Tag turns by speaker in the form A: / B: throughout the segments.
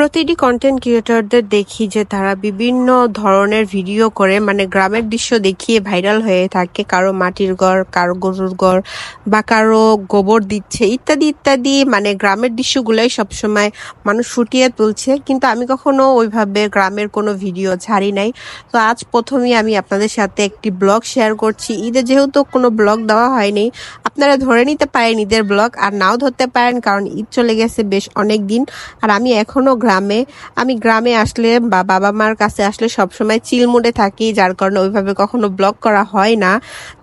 A: প্রতিটি কন্টেন্ট ক্রিয়েটরদের দেখি যে তারা বিভিন্ন ধরনের ভিডিও করে মানে গ্রামের দৃশ্য দেখিয়ে ভাইরাল হয়ে থাকে। কারও মাটির ঘর, কারও গরুর ঘর, বা কারও গোবর দিচ্ছে, ইত্যাদি ইত্যাদি। মানে গ্রামের দৃশ্যগুলোই সবসময় মানুষ ফুটিয়ে তুলছে। কিন্তু আমি কখনো ওইভাবে গ্রামের কোনো ভিডিও ছাড়ি নাই। তো আজ প্রথমেই আমি আপনাদের সাথে একটি ব্লগ শেয়ার করছি। ঈদে যেহেতু কোনো ব্লগ দেওয়া হয়নি, আপনারা ধরে নিতে পারেন ঈদের ব্লগ আর নাও ধরতে পারেন, কারণ ঈদ চলে গেছে বেশ অনেক দিন আর আমি এখনও গ্রামে, আমি গ্রামে আসলে বা বাবা মার কাছে আসলে সবসময় চিল মুডে থাকি, যার কারণে ওইভাবে কখনো ব্লগ করা হয় না।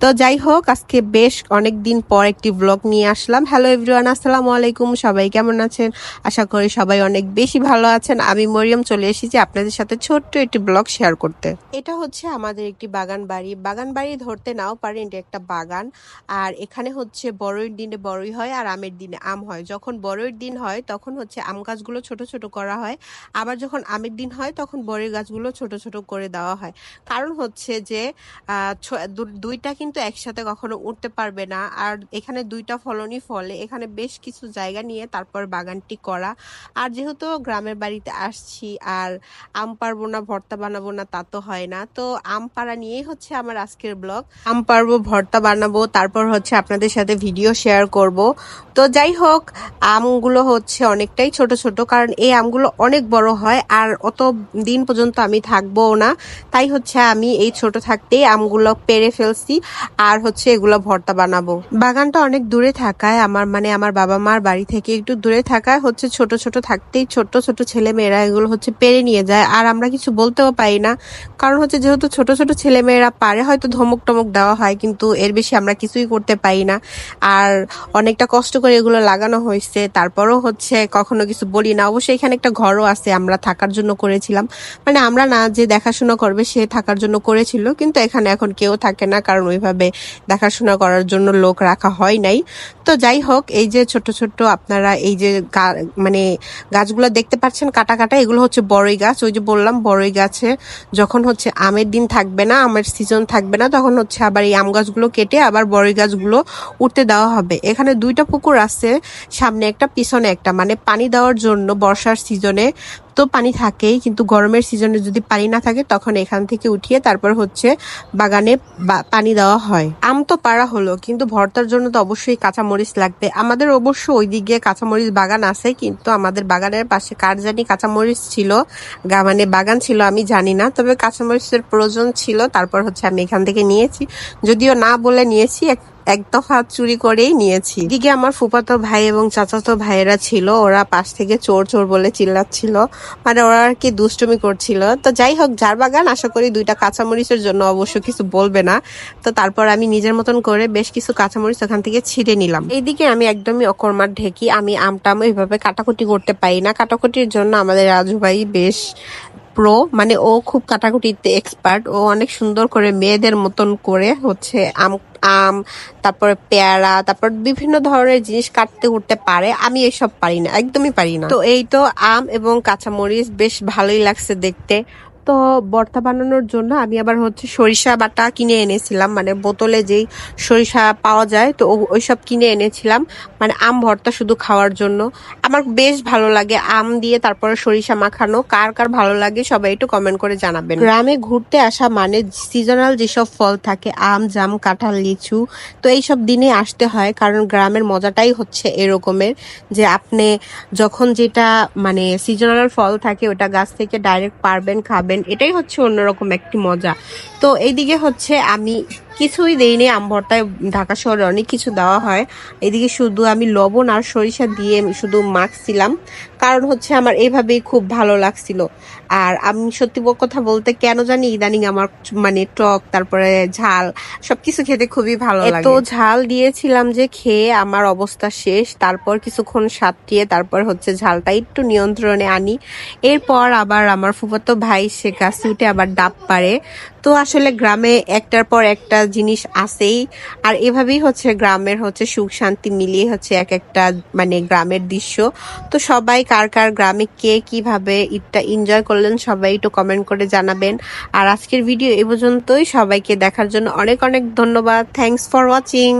A: তো যাই হোক, আজকে বেশ অনেক দিন পর একটি ব্লগ নিয়ে আসলাম। হ্যালো এভরিওয়ান আসসালামু আলাইকুম, সবাই কেমন আছেন? আশা করি সবাই অনেক বেশি ভালো আছেন। আমি মরিয়ম চলে এসেছি আপনাদের সাথে ছোট্ট একটি ব্লগ শেয়ার করতে। এটা হচ্ছে আমাদের একটি বাগান বাড়ি। বাগান বাড়ি ধরতে নাও পারেন, এটা একটা বাগান। আর এখানে হচ্ছে বড়ইর দিনে বড়ই হয় আর আমের দিনে আম হয়। যখন বড়ইর দিন হয়, তখন হচ্ছে আম গাছগুলো ছোট ছোট করা হয়। আবার যখন আমের দিন হয়, তখন বড়ই গাছগুলো ছোট ছোট করে দেওয়া হয়। কারণ হচ্ছে যে দুইটা কিন্তু একসাথে কখনো উঠতে পারবে না। আর এখানে দুইটা ফলনই ফলে। এখানে বেশ কিছু জায়গা নিয়ে তারপর বাগানটি করা। আর যেহেতু গ্রামের বাড়িতে আসছি, আর আম পারব না, ভর্তা বানাবো না, তা তো হয় না। তো আম পাড়া নিয়েই হচ্ছে আমার আজকের ব্লগ। আম পারব ভর্তা বানাবো, তারপর হচ্ছে আপনাদের সাথে ভিডিও শেয়ার করব। তো যাই হোক, আমগুলো হচ্ছে অনেকটাই ছোট ছোট। কারণ এই আমগুলো অনেক বড় হয় আর অত দিন পর্যন্ত আমি থাকব না। তাই হচ্ছে আমি এই ছোট থাকতেই আমগুলো পেরে ফেলছি আর হচ্ছে এগুলো ভর্তা বানাবো। বাগানটা অনেক দূরে থাকায় আমার মানে আমার বাবা মার বাড়ি থেকে একটু দূরে থাকায় হচ্ছে ছোট ছোট থাকতেই ছোট ছোট ছেলে মেয়েরা এগুলো হচ্ছে পেরে নিয়ে যায় আর আমরা কিছু বলতেও পারি না। কারণ হচ্ছে যেহেতু ছোট ছোট ছেলে মেয়েরা পারে হয়তো ধমক টমক দেওয়া হয় কিন্তু এর বেশি আমরা কিছুই করতে পারি না। আর অনেকটা কষ্ট করে এগুলো লাগানো হয়েছে। তারপরও হচ্ছে কখনো কিছু বলি না। অবশ্যই এখানে একটা ঘরও আছে, আমরা থাকার জন্য করেছিলাম। মানে আমরা না যে দেখাশোনা করবে, সে থাকার জন্য করেছিল। কিন্তু এখানে এখন কেউ থাকে না, কারণ ওইভাবে দেখাশোনা করার জন্য লোক রাখা হয় নাই। তো যাই হোক, এই যে ছোট ছোট আপনারা এই যে মানে গাছগুলো দেখতে পাচ্ছেন কাটা কাটা এগুলো হচ্ছে বড়ই গাছ। ওই যে বললাম, বড়ই গাছে যখন হচ্ছে আমের দিন থাকবে না, আমের সিজন থাকবে না, তখন হচ্ছে আবার এই আম গাছগুলো কেটে আবার বড়ই গাছগুলো উঠতে দেওয়া হবে। এখানে দুইটা পুকুর আছে, সামনে একটা, পিছনে একটা। মানে পানি দেওয়ার জন্য বর্ষার সিজনে তো পানি থাকেই, কিন্তু গরমের সিজনে যদি পানি না থাকে, তখন এখান থেকে উঠিয়ে তারপর হচ্ছে বাগানে পানি দেওয়া হয়। আম তো পাড়া হলো, কিন্তু ভর্তার জন্য তো অবশ্যই কাঁচামরিচ লাগবে। আমাদের অবশ্য ওইদিকে কাঁচামরিচ বাগান আছে, কিন্তু আমাদের বাগানের পাশে কার জানি কাঁচামরিচ ছিল মানে বাগান ছিল আমি জানি না, তবে কাঁচামরিচের প্রয়োজন ছিল, তারপর হচ্ছে আমি এখান থেকে নিয়েছি। যদিও না বলে নিয়েছি এক- দফা চুরি করেই নিয়েছি। এদিকে আমার ফুফাতো ভাই এবং চাচাতো ভাইয়েরা ছিল, ওরা পাশ থেকে চোর চোর বলে চিল্লাচ্ছিল। মানে ওরা আর কি দুষ্টুমি করছিল। তো যাই হোক, যার বাগান, আশা করি দুইটা কাঁচামরিচের জন্য অবশ্য কিছু বলবে না। তো তারপর আমি নিজের মতন করে বেশ কিছু কাঁচামরিচ ওখান থেকে ছিঁড়ে নিলাম। এইদিকে আমি একদমই অকর্মার ঢেকি। আমি আমটাম এইভাবে কাটাকুটি করতে পারি না। কাটাকুটির জন্য আমাদের রাজু ভাই বেশ প্রো। মানে ও খুব কাটাকুটিতে এক্সপার্ট ও অনেক সুন্দর করে মেয়েদের মতন করে হচ্ছে আম আম, তারপরে পেয়ারা, তারপর বিভিন্ন ধরনের জিনিস কাটতে উঠতে পারে। আমি এসব পারি না, একদমই পারি না। তো এই তো আম এবং কাঁচামরিচ বেশ ভালোই লাগছে দেখতে। তো ভর্তা বানানোর জন্য আমি আবার হচ্ছে সরিষা বাটা কিনে এনেছিলাম। মানে বোতলে যেই সরিষা পাওয়া যায়, তো ও- ওইসব কিনে এনেছিলাম। মানে আম ভর্তা শুধু খাওয়ার জন্য। আমার বেশ ভালো লাগে আম দিয়ে তারপরে সরিষা মাখানো। কার কার ভালো লাগে সবাই একটু কমেন্ট করে জানাবেন। গ্রামে ঘুরতে আসা মানে সিজনাল যেসব ফল থাকে, আম, জাম, কাঁঠাল, লিচু, তো এইসব দিনে আসতে হয়। কারণ গ্রামের মজাটাই হচ্ছে এরকমের যে আপনি যখন যেটা মানে সিজনাল ফল থাকে, ওটা গাছ থেকে ডাইরেক্ট পারবেন, খাবেন। এটাই হচ্ছে অন্যরকম একটি মজা। তো এইদিকে হচ্ছে আমি কিছুই দেইনি আম ভর্তায় ঢাকা শহরে অনেক কিছু দেওয়া হয়। এদিকে শুধু আমি লবণ আর সরিষা দিয়ে শুধু মাখছিলাম। কারণ হচ্ছে আমার এইভাবেই খুব ভালো লাগছিল। আর আমি সত্যি কথা বলতে কেন জানি ইদানিং আমার মানে টক তারপরে ঝাল সবকিছু খেতে খুবই ভালো লাগে। এত ঝাল দিয়েছিলাম যে খেয়ে আমার অবস্থা শেষ তারপর কিছুক্ষণ সাতটিয়ে তারপর হচ্ছে ঝালটা একটু নিয়ন্ত্রণে আনি। এরপর আবার আমার ফুফাতো ভাই সে গাছে উঠে আবার ডাব পারে তো আসলে গ্রামে একটার পর একটা জিনিস আসেই আর এভাবেই হচ্ছে গ্রামের হচ্ছে সুখ শান্তি মিলিয়ে হচ্ছে এক একটা মানে গ্রামের দৃশ্য। তো সবাই কার কার গ্রামে কে কীভাবে ঈদটা এনজয় করলেন সবাই একটু কমেন্ট করে জানাবেন। আর আজকের ভিডিও এ পর্যন্তই। সবাইকে দেখার জন্য অনেক অনেক ধন্যবাদ। Thanks for watching